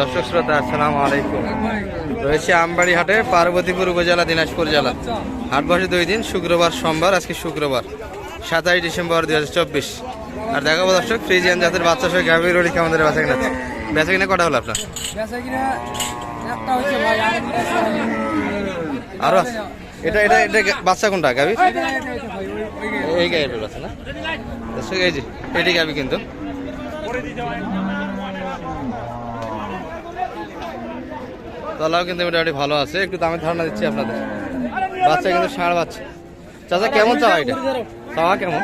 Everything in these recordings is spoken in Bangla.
দর্শক শ্রোতা আসসালামু আলাইকুম। রয়েছে আমবাড়ি হাটে পার্বতীপুর উপজেলা দিনাজপুর জেলা। হাট বসে দুই দিন শুক্রবার সোমবার আজকে শুক্রবার সাতাশ ডিসেম্বর দুই হাজার চব্বিশ। আর দেখাবো দর্শক ফ্রিজিয়ান জাতের বাচ্চা সহ গাভীর রোডি আমাদের বেচা কিনা বেচা কিনা কটা হলো আপনার? আর এটা এটা এটা বাচ্চা কোনটা গাড়ি। এই গাভীর বাচ্চা না? দর্শক এই যে এটি গাভী কিন্তু। তলাও কিন্তু মোটামুটি ভালো আছে। একটু দামের ধারণা দিচ্ছি আপনাদের। বাচ্চা কিন্তু ষাঁড় বাচ্চা। চাচা কেমন চাওয়া এটা? চাওয়া কেমন?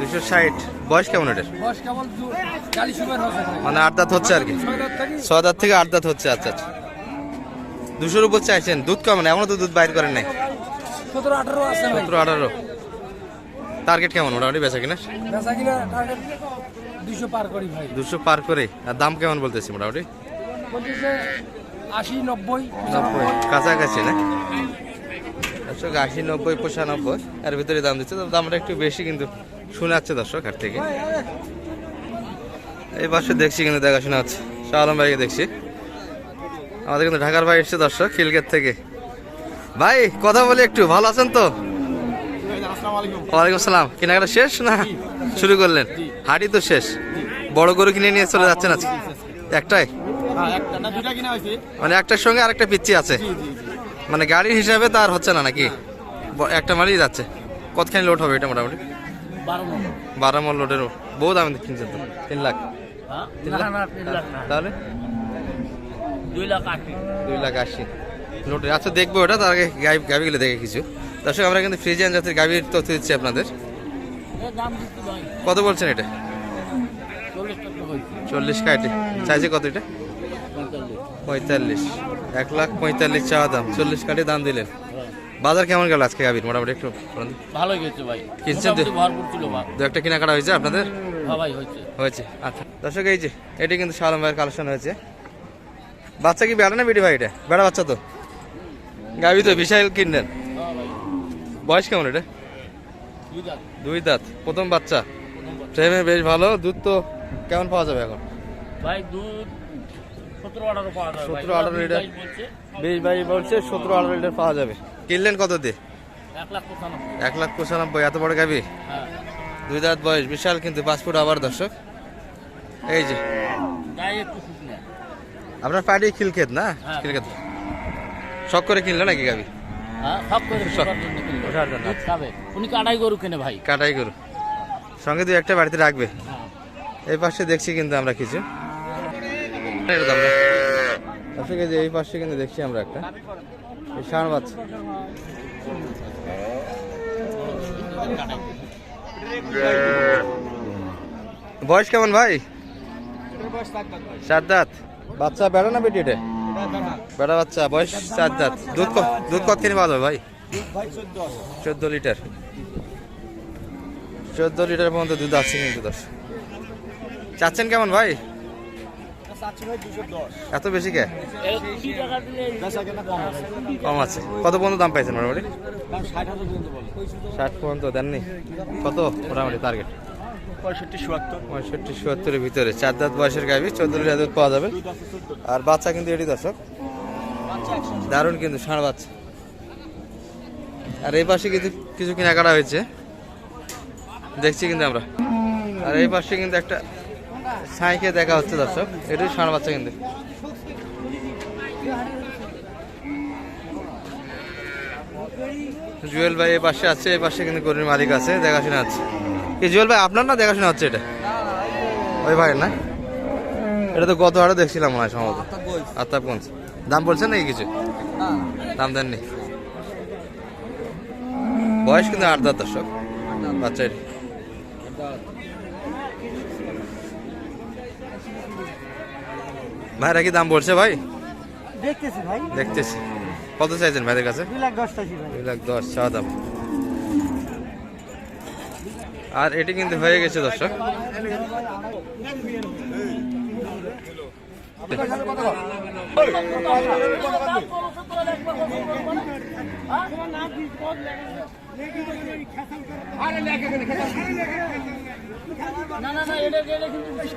দুশো ষাট। বয়স কেমন এটার। মানে আট দাঁত হচ্ছে আর কি? ছ দাঁত থেকে আট দাঁত হচ্ছে আচ্ছা আচ্ছা। দুশোর উপর চাইছেন। দুধ কেমন এমনও তো দুধ বাইর করেন নাই। 17 18 সতেরো আঠারো। টার্গেট কেমন? মোটামুটি বেচা কিনা? বেচা কিনা টার্গেট 200 পার করি দুশো পার করে আর দাম কেমন বলতেছি মোটামুটি? 80 90 নব্বই কাছাকাছি না? দর্শক, আশি, নব্বই, পঁচানব্বই, এর ভিতরে দাম দিচ্ছে দামটা একটু বেশি কিন্তু শোনাচ্ছে দর্শক হাট থেকে। এই পাশে দেখছি কিন্তু দেখাশোনা হচ্ছে, শাহ আলম ভাইকে দেখছি। আমাদের কিন্তু ঢাকার ভাই এসছে দর্শক, খিলগেট থেকে। ভাই, কথা বলি একটু, ভালো আছেন তো? ওয়ালাইকুম আসসালাম, কেনাকাটা শেষ না শুরু করলেন? হাটই তো শেষ, বড় গরু কিনে নিয়ে চলে যাচ্ছেন আজকে, একটাই? মানে একটার সঙ্গে আরেকটা পিচ্ছি আছে? মানে গাড়ির হিসাবে তার হচ্ছে না নাকি? একটা মালই যাচ্ছে। কতখানি লোড হবে এটা মোটামুটি? বারো মল লোডের বহু দাম কিনছেন তো তিন লাখ। তিন লাখ? তাহলে? দুই লাখ আশি। দুই লাখ আশি। লোডের আচ্ছা দেখব ওটা তার আগে গাড়ি গাড়িগুলো দেখে কিছু। দর্শক আমরা কিন্তু ফ্রিজিয়ান জাতের গাড়ির তথ্য দিচ্ছি আপনাদের। কত বলছেন এটা? চল্লিশ কাটে চাইছে কত এটা? পঁয়তাল্লিশ। এক লাখ পঁয়তাল্লিশ চাওয়া দাম। চল্লিশ কাটে দাম দিলেন। বাজার কেমন গেল আজকে গাভীর? মোটামুটি একটু ভালো গেছে ভাই। কিনছেন দু একটা কেনাকাটা হয়েছে আপনাদের? হ্যাঁ হয়েছে। আচ্ছা। দর্শক এই যে এটি কিন্তু শালম ভাইয়ের কালেকশন হয়েছে। বাচ্চা কি বেড়া না বেটি ভাই এটা? বেড়া বাচ্চা তো। গাভি তো বিশাল কিনলেন। হ্যাঁ বয়স কেমন এটা? দুই দুই দাঁত। প্রথম বাচ্চা। ট্রেনে বেশ ভালো। দুধ তো কেমন পাওয়া যাবে এখন? ভাই দুধ সতেরো আঠারো পাওয়া যাবে ভাই। 17 18 লিটার। বিশ বাইশ বলছে বেশ ভাই বলছে সতেরো আঠারো লিটার পাওয়া যাবে। কিনলেন কত দিয়ে? এক লাখ পঁচানব্বই। এত বড় গাভি হ্যাঁ। দুই দাঁত বয়স বিশাল কিন্তু পাসপোর্ট আবার দর্শক। এই যে। আপনার পাড়ি খিলক্ষেত না? হ্যাঁ। খিলক্ষেত। শখ করে কিনলো নাকি গাভি হ্যাঁ কাটাই গরু কেনে ভাই। কাটাই করু সঙ্গে দুই একটা বাড়িতে রাখবে। হ্যাঁ। এই পাশে দেখছি কিন্তু আমরা কিছু। না। দর্শক এই যে পাশে কিন্তু দেখছি আমরা একটা। ষাঁড় বাচ্চা। বয়স কেমন ভাই? চার দাঁত বাচ্চা বেড়া না বেটি এটা? বেড়া বাচ্চা, বয়স চার দাঁত দুধ দুধ কিনে পাওয়া যাবে ভাই? চোদ্দ লিটার। চোদ্দ লিটার পর্যন্ত দুধ আছে কিন্তু দশ চাচ্ছেন কেমন ভাই? এত বেশি কে? কম আছে। কত পর্যন্ত দাম পাইছেন মোটামুটি ষাট পর্যন্ত দেননি। কত মোটামুটি টার্গেট পঁয়ষট্টি চুয়াত্তরের ভিতরে। চার দাঁত বয়সের গাভি চোদ্দ লিটার পাওয়া যাবে। আর বাচ্চা কিন্তু এটি দর্শক, দারুণ কিন্তু ষাঁড় বাচ্চা। আর এই পাশে কিছু কিছু কেনাকাটা হয়েছে। দেখছি কিন্তু আমরা। আর এই পাশে কিন্তু একটা সাইকে দেখা হচ্ছে, দর্শক। এটাই ষাঁড় বাচ্চা কিন্তু। জুয়েল ভাই এই পাশে আছে এই পাশে কিন্তু গরুর মালিক আছে, দেখাশোনা আছে কি জুয়েল ভাই, আপনার না দেখাশোনা হচ্ছে এটা? ওই ভাইয়ের না? এটা তো গত আরও দেখছিলাম মনে হয় সম্ভবত। আত্মাপগঞ্জ দাম বলছেন নাকি কিছু? দাম দেননি। বয়স কিন্তু আট দর্শক। বাচ্চার ভাইরা কি দাম বলছে ভাই? দেখতেছি ভাই। দেখতেছি। কত চাইছেন ভাইদের কাছে? দুই লাখ দশ চাইছি দুই লাখ দশ চা দাম। আর এটি কিন্তু হয়ে গেছে দর্শক। না না না এটা এটা কিন্তু এটা।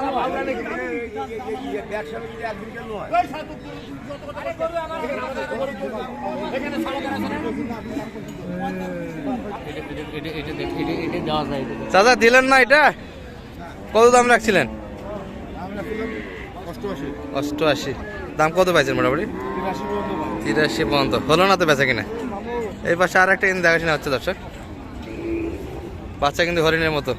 চাচা দিলেন না এটা? কত দাম রাখছিলেন? অষ্টআশি। দাম কত পাইছেন মোটামুটি? তিরাশি পর্যন্ত। হলো না তো বেচা কিনা? এই পাশে আর একটা কিন্তু দেখাশোনা হচ্ছে দর্শক। বাচ্চা কিন্তু হরিণের মতো।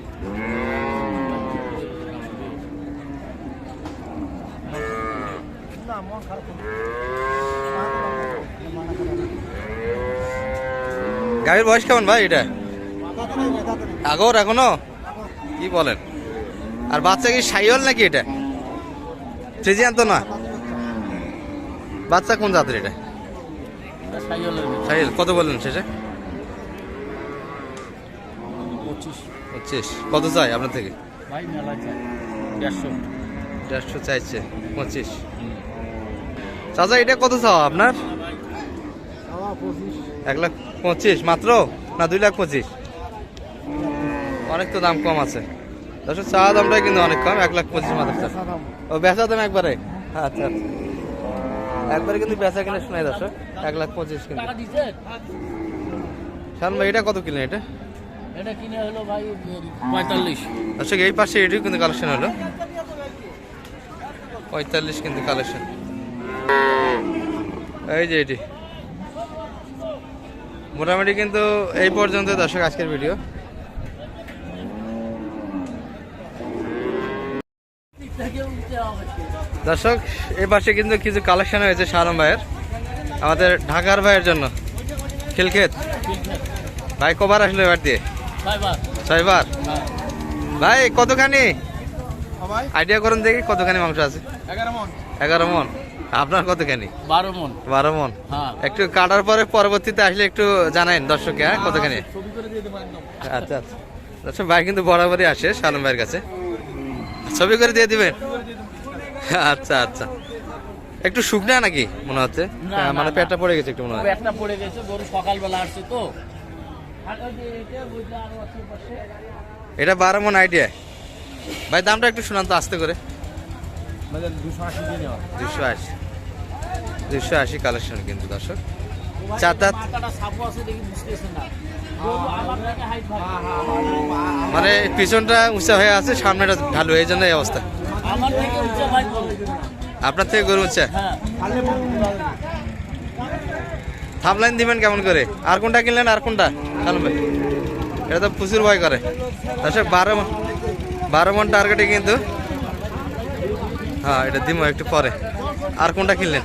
গাড়ির বয়স কেমন ভাই এটা? আগর এখনও? কি বলেন? আর বাচ্চা কি সাইওয়াল নাকি এটা? ফ্রিজিয়ান তো না? বাচ্চা কোন জাতের এটা? সাইল কত বললেন শেষে? পঁচিশ। কত চাই আপনার থেকে। দেড়শো চাইছে। পঁচিশ। চাচা এটা কত চাও আপনার? এক লাখ পঁচিশ মাত্র? না দুই লাখ পঁচিশ? অনেক তো দাম কম আছে। দর্শক চাওয়া দামটাই কিন্তু অনেক কম এক লাখ পঁচিশ মাত্র চা। ও বেচা দাম একবারে? আচ্ছা আচ্ছা। একবারে কিন্তু বেচা কিনে শোনাই দর্শক এক লাখ পঁচিশ কিন্তু। টাকা শান ভাই এটা কত কিলো এটা? এটা কিনে হলো ভাই পঁয়তাল্লিশ। দর্শক এই পাশে এটিও কিন্তু কালেকশন হলো। পঁয়তাল্লিশ কিন্তু কালেকশন। এই যে এটি। মোটামুটি কিন্তু এই পর্যন্ত দর্শক আজকের ভিডিও। দর্শক এই পাশে কিন্তু কিছু কালেকশন হয়েছে শালম ভাইয়ের আমাদের ঢাকার ভাইয়ের জন্য। খিলক্ষেত। ভাই কবার আসলো এবার দিয়ে? ছয়বার। ভাই কতখানি? আইডিয়া করুন দেখি কতখানি মাংস আছে। এগারো এগারো মন। আপনার কতখানি বারো মন। বারো মন। হ্যাঁ। একটু কাটার পরে পরবর্তীতে আসলে একটু জানাইন দর্শককে হ্যাঁ দেবো একদম। আচ্ছা আচ্ছা। দর্শক ভাই কিন্তু বরাবরই আসে সালম ভাইয়ের কাছে। ছবি করে দিয়ে দিবেন? আচ্ছা আচ্ছা। একটু শুকনা নাকি মনে হচ্ছে? মানে পেটটা পড়ে গেছে একটু মনে হয়। পেটটা পড়ে গেছে গরু সকালবেলা আসছে তো। এটা বারো মন আইডিয়া ভাই দামটা একটু শোনান তো আস্তে করে। দুশো আশি দুশো আশি। কালেকশন কিন্তু দর্শক। আমার থেকে হাইট ভাই মানে পিছনটা উঁচা হয়ে আছে সামনেটা ঢালু এই জন্য এই অবস্থা। আপনার থেকে গরু উঁচা? হ্যাঁ। থামলাইন দিবেন কেমন করে? আর কোনটা কিনলেন আর কোনটা? ভাই। এটা তো প্রচুর ভয় করে। দর্শক বারো বারো মন টার্গেটে কিন্তু হ্যাঁ এটা দিমো একটু পরে। আর কোনটা কিনলেন?